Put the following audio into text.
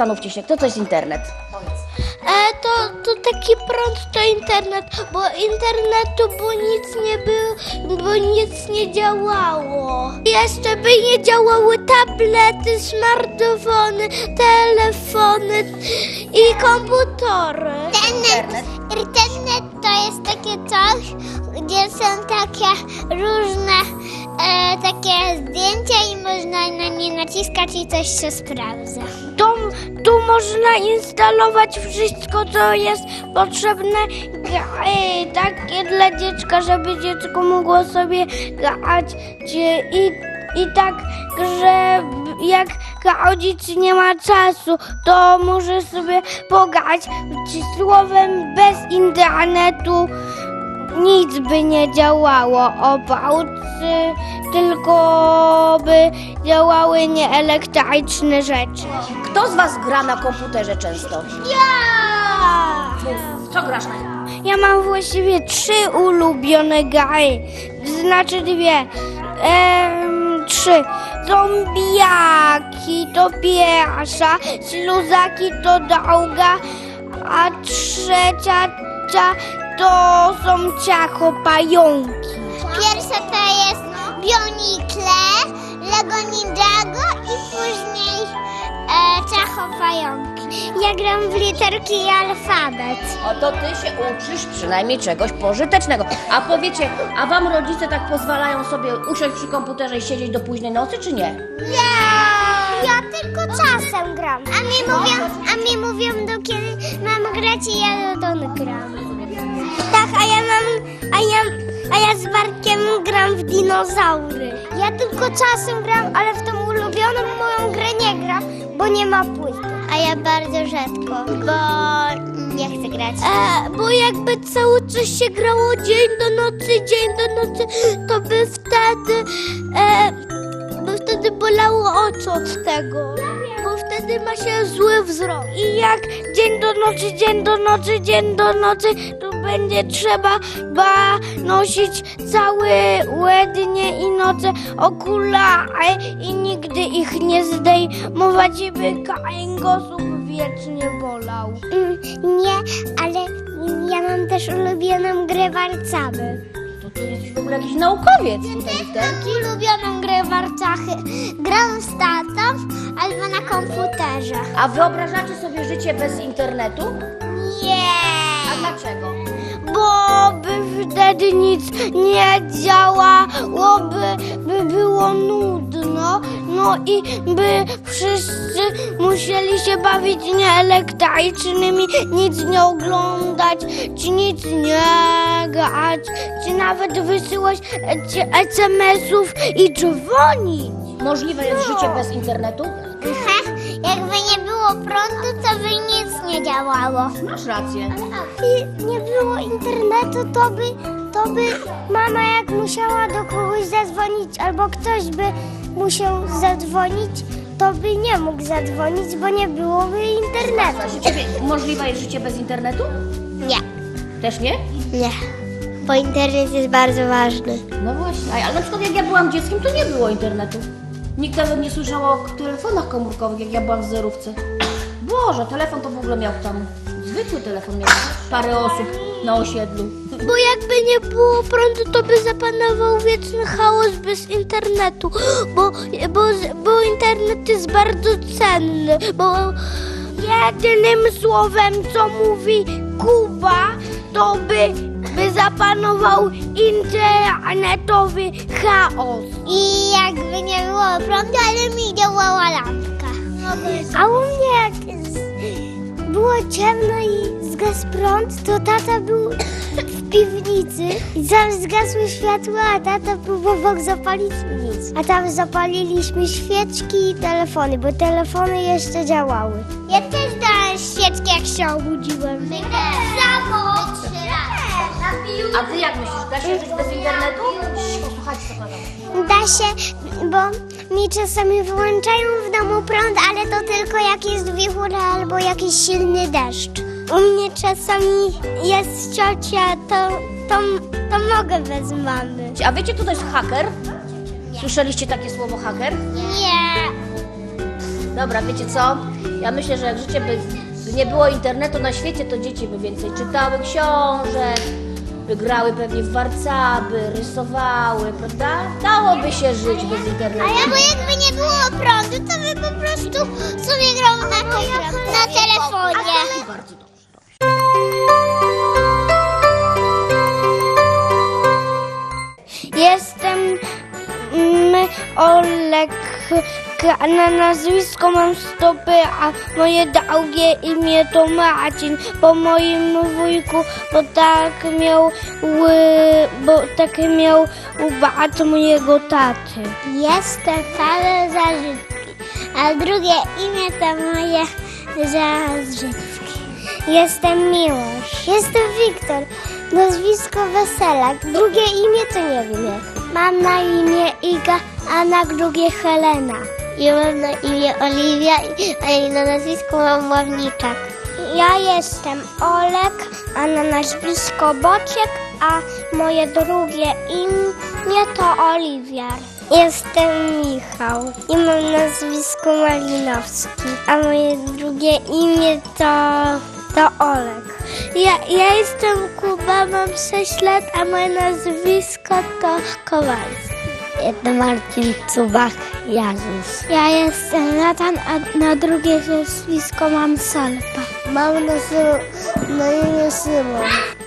zastanówcie się, kto to jest internet? E, to, to taki prąd to internet, bo internetu, bo nic nie było, bo nic nie działało. Jeszcze by nie działały tablety, smartfony, telefony i komputery. Internet. Internet to jest takie coś, gdzie są takie różne e, takie zdjęcia i można na nie naciskać i coś się sprawdza. Tu, tu można instalować wszystko, co jest potrzebne e, takie dla dziecka, żeby dziecko mogło sobie grać i, i tak, że jak rodzic nie ma czasu, to może sobie pograć słowem bez internetu nic by nie działało opałcy, tylko by działały nieelektryczne rzeczy. Kto z was gra na komputerze często? Ja! Co grasz na nim? Ja mam właściwie trzy ulubione gry. Znaczy dwie. Trzy. Zombiaki to pierwsza, śluzaki to druga, a trzecia ta, to są ciachopająki. Pierwsze to jest Bionicle, Lego Ninjago i później e, Czachopająki. Ja gram w literki i alfabet. O to ty się uczysz przynajmniej czegoś pożytecznego. A powiecie, a wam rodzice tak pozwalają sobie usiąść przy komputerze i siedzieć do późnej nocy, czy nie? Nie! Ja tylko czasem gram. A mi mówią, a mi mówią do kiedy mam grać i ja do gram. Tak, a ja mam, a ja, a ja z Bartkiem gram w dinozaury. Ja tylko czasem gram, ale w tą ulubioną moją grę nie gram, bo nie ma płyt. A ja bardzo rzadko, bo nie chcę grać. E, bo jakby cały czas się grało dzień do nocy, dzień do nocy, to by wtedy, e, by wtedy bolało oczy od tego. Bo wtedy ma się zły wzrok. I jak dzień do nocy, dzień do nocy, dzień do nocy, to będzie trzeba ba nosić całe dnie i noce okulary i nigdy ich nie zdejmować, by kręgosłup wiecznie bolał. Mm, nie, ale ja mam też ulubioną grę warcaby. To ty jesteś w ogóle jakiś naukowiec tutaj, Wiktor. ulubioną grę warczachy. Gram z tatą albo na komputerze. A wyobrażacie sobie życie bez internetu? Nie! A dlaczego? bo by wtedy nic nie działało, by, by było nudno, no i by wszyscy musieli się bawić nieelektrycznymi, nic nie oglądać, czy nic nie grać, czy nawet wysyłać SMS-ów i dzwonić. Możliwe jest życie bez internetu? Aha, jakby nie było prądu, nie działało. Masz rację. I nie było internetu, to by, to by mama jak musiała do kogoś zadzwonić, albo ktoś by musiał zadzwonić, to by nie mógł zadzwonić, bo nie byłoby internetu. Dla ciebie możliwe jest życie bez internetu? Nie. Też nie? Nie, bo internet jest bardzo ważny. No właśnie, ale na przykład jak ja byłam dzieckiem, to nie było internetu. Nikt nawet nie słyszał o telefonach komórkowych, jak ja byłam w zerówce. Boże, telefon to w ogóle miał tam, zwykły telefon miał parę osób na osiedlu. Bo jakby nie było prądu, to by zapanował wieczny chaos bez internetu, bo, bo, bo internet jest bardzo cenny, bo jedynym słowem, co mówi Kuba, to by, by zapanował internetowy chaos. I jakby nie było prądu, ale mi działała lampka. A u mnie jak z- było ciemno i zgasł prąd, to tata był w piwnicy i tam zgasły światła, a tata próbował zapalić nic. A tam zapaliliśmy świeczki i telefony, bo telefony jeszcze działały. Ja też dałem świeczki, jak się obudziłem. Samo! A ty jak myślisz, da się żyć bez internetu? Posłuchajcie, co gadam. Da się, bo mi czasami wyłączają w domu prąd, ale to tylko jak jest wichura albo jakiś silny deszcz. U mnie czasami jest ciocia, to, to, to mogę bez mamy. A wiecie, kto to jest haker? Słyszeliście takie słowo haker? Nie. Dobra, wiecie co? Ja myślę, że jak życie by, by nie było internetu na świecie, to dzieci by więcej czytały książek, grały pewnie w warcaby, rysowały, prawda? Dałoby się żyć bez internetu. A ja, bo jakby nie było prądu, to by po prostu sobie grał na, na telefonie. A na nazwisko mam stopy, a moje drugie imię to Marcin, po moim wujku, bo tak miał, bo tak miał brat mojego taty. Jestem Paweł Zarzutki, a drugie imię to moje Zarzutki. Jestem Miłosz. Jestem Wiktor, nazwisko Weselak. Drugie imię to nie wiem. Mam na imię Iga, a na drugie Helena. Ja mam na imię Oliwia, a na nazwisko mam Ławniczak. Ja jestem Olek, a na nazwisko Bociek, a moje drugie imię to Oliwiar. Jestem Michał i mam nazwisko Malinowski, a moje drugie imię to, to Olek. Ja, ja jestem Kuba, mam 6 lat, a moje nazwisko to Kowalski. Jestem Marcin Cubak, Jezus. Ja jestem Natan, a na drugie nazwisko mam Salpa. Mam na, na imię Szymon.